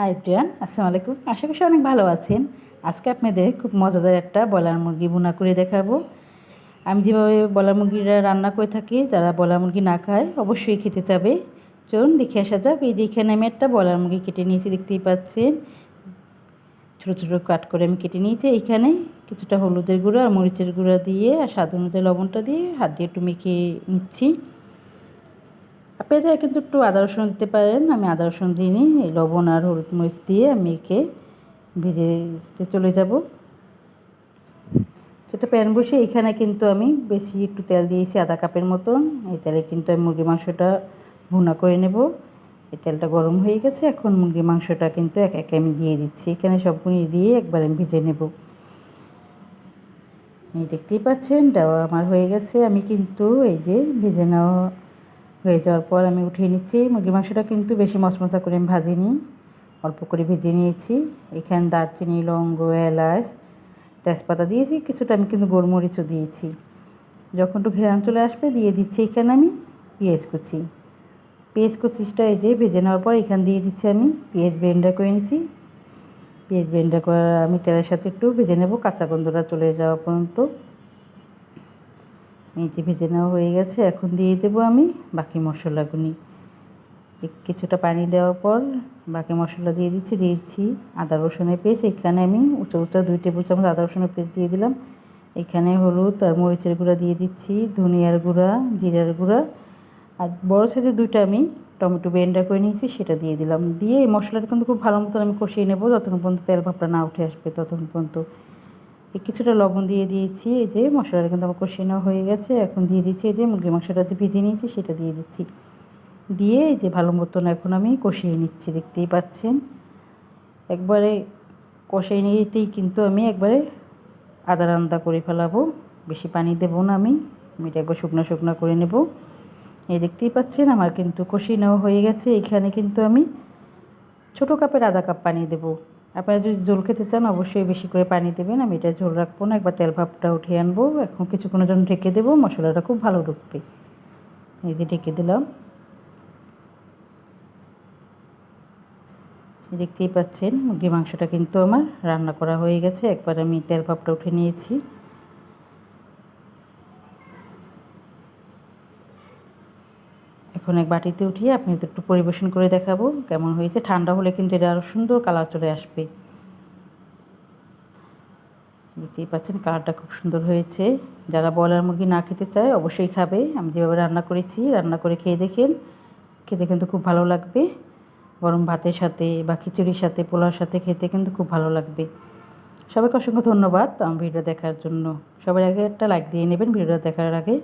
High Priyan, আসসালামু আলাইকুম। আশা করছি অনেক ভালো আছেন। আজকে আপনাদের খুব মজাদার একটা বলার মুরগি বোনা করে দেখাবো। আমি যেভাবে বলার মুরগিরা রান্না করে থাকি, যারা বলার মুরগি না খায়, অবশ্যই খেতে চাবে। চলুন দেখে আসা যাক, এই যে এখানে আমি একটা বলার মুরগি কেটে নিয়েছি, দেখতেই পাচ্ছেন। ছোটো ছোটো কাট করে আমি কেটে নিয়েছি। এইখানে কিছুটা হলুদের গুঁড়ো আর মরিচের গুঁড়ো দিয়ে, আর স্বাদ অনুযায়ী লবণটা দিয়ে হাত দিয়ে একটু মেখে নিচ্ছি। চাই কিন্তু একটু আদা রসুন দিতে পারেন, আমি আদা রসুন দিইনি লবণ আর হলুদ মরিচ দিয়ে আমি একে ভেজে চলে যাব। সেটা প্যান বসে এখানে কিন্তু আমি বেশি একটু তেল দিয়েছি আধা কাপের মতন, এই তেলে কিন্তু আমি মুরগির মাংসটা ভুনা করে নেব। এই তেলটা গরম হয়ে গেছে, এখন মুরগির মাংসটা কিন্তু এক একে আমি দিয়ে দিচ্ছি, এখানে সবগুলি দিয়ে একবার আমি ভেজে নেব। এই দেখতেই পাচ্ছেন, দেওয়া আমার হয়ে গেছে, আমি কিন্তু এই যে ভেজে নেওয়া হয়ে যাওয়ার পর আমি উঠিয়ে নিচ্ছি। মুরগির মাংসটা কিন্তু বেশি মশমশা করে আমি ভাজিনি, অল্প করে ভেজে নিয়েছি। এখানে দারচিনি লঙ্গ এলাচ, তেজপাতা দিয়েছি, কিছুটা আমি কিন্তু গোলমরিচও দিয়েছি। যখন একটু ঘেরান চলে আসবে, দিয়ে দিচ্ছি এখানে আমি পেঁয়াজ কুচি। পেঁয়াজ কুচিটা এই যে ভেজে নেওয়ার পর এখানে দিয়ে দিচ্ছি আমি পেঁয়াজ ব্লেন্ডার করে নিচ্ছি। পেঁয়াজ ব্লেন্ডার করা আমি তেলের সাথে একটু ভেজে নেব, কাঁচা গন্ধটা চলে যাওয়া পর্যন্ত। এই ভেজে নেওয়া হয়ে গেছে, এখন দিয়ে দেবো আমি বাকি মশলাগুলি। কিছুটা পানি দেওয়ার পর বাকি মশলা দিয়ে দিচ্ছি দিয়েছি আদা রসুনের পেস্ট। এখানে আমি উঁচু উঁচা দুই টেবিল চামচ আদা রসুনের পেস্ট দিয়ে দিলাম। এখানে হলুদ আর মরিচের গুঁড়া দিয়ে দিচ্ছি, ধনিয়ার গুঁড়া, জিরার গুঁড়া। আর বড়ো সাইজের দুইটা আমি টমেটো বেন্ডা করে নিয়েছি, সেটা দিয়ে দিলাম। দিয়ে এই মশলাটা কিন্তু খুব ভালো মতন আমি কষিয়ে নেব, যতক্ষণ পর্যন্ত তেল ভাবটা না উঠে আসবে, ততক্ষণ পর্যন্ত কিছুটা লবণ দিয়ে দিয়েছি, এই যে মশলাটা কিন্তু আমার কষিয়ে নেওয়া হয়ে গেছে, এখন দিয়ে দিচ্ছি এই যে মুরগির মাংসটা যে ভিজিয়ে নিয়েছি সেটা দিয়ে দিচ্ছি। দিয়ে এই যে ভালো মতন এখন আমি কষিয়ে নিচ্ছি, দেখতেই পাচ্ছেন। একবারে কষিয়ে নিতেই কিন্তু আমি একবারে আদা রান্না করে ফেলাবো, বেশি পানি দেবো না আমি এটা একবার শুকনো শুকনো করে নেব। এই দেখতেই পাচ্ছেন আমার কিন্তু কষিয়ে নেওয়া হয়ে গেছে, এখানে কিন্তু আমি ছোটো কাপের আধা কাপ পানি দেবো। আপনারা যদি ঝোল খেতে চান, অবশ্যই বেশি করে পানি দেবেন। আমি এটা ঝোল রাখব না, একবার তেল ভাবটা উঠিয়ে আনব। এখন কিছুক্ষণের জন্য ঢেকে দেবো। মশলাটা খুব ভালো ঢুকবে। এই যে ঢেকে দিলাম। দেখতেই পাচ্ছেন, মুরগির মাংসটা কিন্তু আমার রান্না করা হয়ে গেছে। একবার আমি তেল ভাবটা উঠে নিয়েছি। এখন এক বাটিতে উঠিয়ে আপনি একটু পরিবেশন করে দেখাবো কেমন হয়েছে। ঠান্ডা হলে কিন্তু এটা আরও সুন্দর কালার চলে আসবে। দেখতেই পাচ্ছেন কালারটা খুব সুন্দর হয়েছে। যারা বয়লার মুরগি না খেতে চায় অবশ্যই খাবে। আমি যেভাবে রান্না করেছি, রান্না করে খেয়ে দেখেন। খেতে কিন্তু খুব ভালো লাগবে। গরম ভাতের সাথে বা খিচুড়ির সাথে পোলার সাথে খেতে কিন্তু খুব ভালো লাগবে। সবাইকে অসংখ্য ধন্যবাদ আমার ভিডিও দেখার জন্য। সবার আগে একটা লাইক দিয়ে নেবেন, ভিডিওটা দেখার আগে